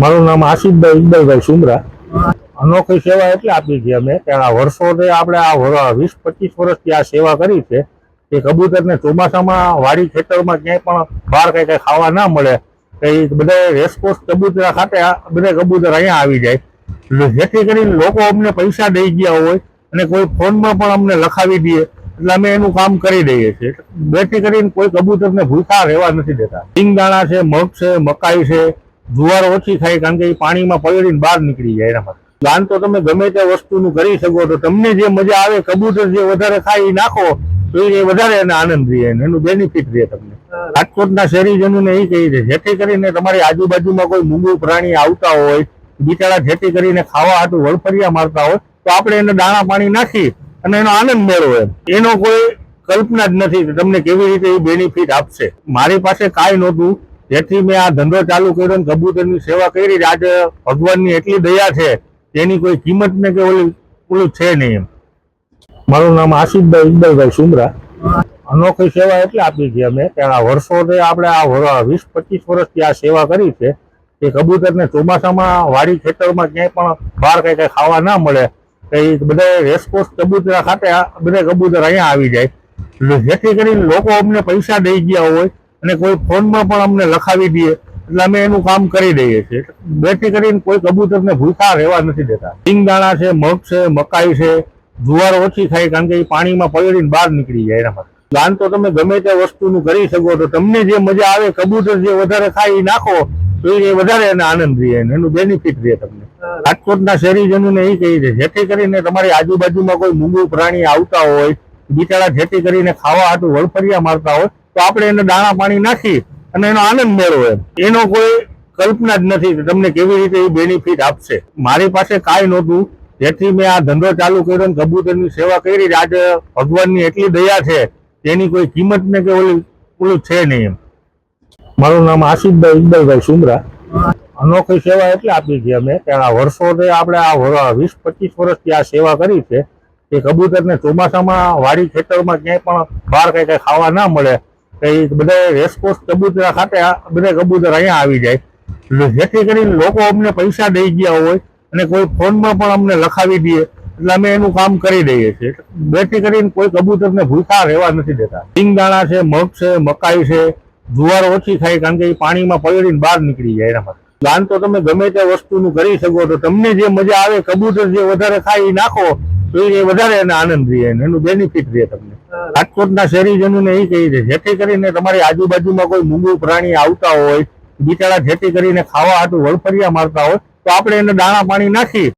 મારું નામ આસિફભાઈ ઇકબાલભાઈ સુમરા. અનોખી સેવા એટલે આપી છે અમે. કે આ વર્ષોથી આપણે આ વીસ, પચીસ વર્ષથી આ સેવા કરી છે. કે કબૂતરને ચોમાસામાં, વાડી ખેતરમાં ક્યાંય પણ બહાર કંઈ કંઈ ખાવા ના મળે, તો એ બધા રેસકોર્સ કબૂતરા ખાતે બધા કબૂતર અહીંયા આવી જાય. જેથી કરીને લોકો અમને પૈસા દઈ ગયા હોય અને કોઈ ફોનમાં પણ અમને લખાવી દે. એટલે અમે એનું કામ કરી દઈએ છીએ. જેથી કરીને કોઈ કબૂતરને ભૂખા રહેવા નથી દેતા. સિંગદાણા છે, મગ છે, મકાઈ છે જુવાર ઓછી થાય કારણ કે એ પાણીમાં પલળીને બહાર નીકળી જાય એના માટે. દાન તો તમે ગમે તે વસ્તુનું કરી શકો તો તમને જે મજા આવે, કબૂતર જે વધારે ખાય એ નાખો, તો એ વધારે એને આનંદ રહે એનું બેનિફિટ રહે તમને. રાજકોટના શહેરીજનોને એ કહી છે જેથી કરીને તમારી આજુબાજુમાં કોઈ મૂંગું પ્રાણી આવતા હોય, બિચારા જેથી કરીને ખાવા હાટું વળફરિયા મારતા હોય, તો આપણે એને દાણા પાણી નાખી અને એનો આનંદ મેળવો એનો કોઈ કલ્પના જ નથી તમને કેવી રીતે એ બેનિફિટ આપશે. મારી પાસે કાંઈ નહોતું. જેથી મેં આ ધંધો ચાલુ કર્યો ને કબૂતરની સેવા કરી. આજે ભગવાનની એટલી દયા છે તેની કોઈ કિંમત ને કે ઓલી ઓલું છે નહીં એમ. મારું નામ આસિફભાઈ ઇકબાલભાઈ સુમરા. અનોખી સેવા એટલે આપી છે અમે. આ વર્ષોથી આપણે આ વીસ, પચીસ વર્ષથી આ સેવા કરી છે કે કબૂતરને ચોમાસામાં વાડી ખેતરમાં ક્યાંય પણ બહાર કંઈ કંઈ ખાવા ના મળે, તો એ બધા રેસકોર્સ કબૂતરા ખાતે બધા કબૂતર અહીંયા આવી જાય. જેથી કરીને લોકો અમને પૈસા દઈ ગયા હોય અને કોઈ ફોનમાં પણ અમને લખાવી દઈએ એટલે અમે એનું કામ કરી દઈએ છીએ. જેથી કરીને કોઈ કબૂતરને ભૂખા રહેવા નથી દેતા. સિંગદાણા છે, મગ છે, મકાઈ છે, જુવાર ઓછી ખાય કારણ કે એ પાણીમાં પલળીને બહાર નીકળી જાય એના માટે. દાન તો તમે ગમે તે વસ્તુનું કરી શકો તો તમને જે મજા આવે, કબૂતર જે વધારે ખાય એ નાખો, તો એ વધારે એને આનંદ રહે એનું બેનિફિટ રહે તમને. રાજકોટના શહેરીજનોને એ કહી છે, જેથી કરીને તમારી આજુબાજુમાં કોઈ મૂંગું પ્રાણી આવતા હોય, બિચારા જેથી કરીને ખાવા હાટું વળફરિયા મારતા હોય તો આપણે એને દાણા પાણી નાખી અને એનો આનંદ મેળવો એમ. એનો કોઈ કલ્પના જ નથી કે તમને કેવી રીતે એ બેનિફિટ આપશે. મારી પાસે કાંઈ નહોતું. જેથી મેં આ ધંધો ચાલુ કર્યો અને કબૂતરની સેવા કરી. આજે ભગવાનની એટલી દયા છે તેની કોઈ કિંમત ને કે ઓલી ઓલું છે નહીં એમ. મારું નામ આસિફભાઈ ઇકબાલભાઈ સુમરા. અનોખી સેવા એટલે આપી છે અમે. આ વર્ષોથી આપણે આ વીસ, પચીસ વર્ષથી આ સેવા કરી છે કે કબૂતરને ચોમાસામાં વાડી ખેતરમાં ક્યાંય પણ બહાર કંઈ કંઈ ખાવા ના મળે. બધા રેસકોર્સ કબૂતરા ખાતે બધા કબૂતર અહીંયા આવી જાય. જેથી કરીને લોકો અમને પૈસા દઈ ગયા હોય અને કોઈ ફોનમાં પણ અમને લખાવી દે. એટલે અમે એનું કામ કરી દઈએ છીએ. જેથી કરીને કોઈ કબૂતરને ભૂખા રહેવા નથી દેતા. સિંગદાણા છે, મગ છે, મકાઈ છે, જુવાર ઓછી થાય કારણ કે એ પાણીમાં પલળીને બહાર નીકળી જાય એના માટે. દાન તો તમે ગમે તે વસ્તુનું કરી શકો તો તમને જે મજા આવે, કબૂતર જે વધારે ખાય એ નાખો, તો એ વધારે એને આનંદ રહે એનું બેનિફિટ રહે તમને. રાજકોટના શહેરીજનોને એ કહી છે, જેથી કરીને તમારી આજુબાજુમાં કોઈ મૂંગું પ્રાણી આવતા હોય, બિચારા જેથી કરીને ખાવા હાટું વળફરિયા મારતા હોય, તો આપણે એને દાણા પાણી નાખી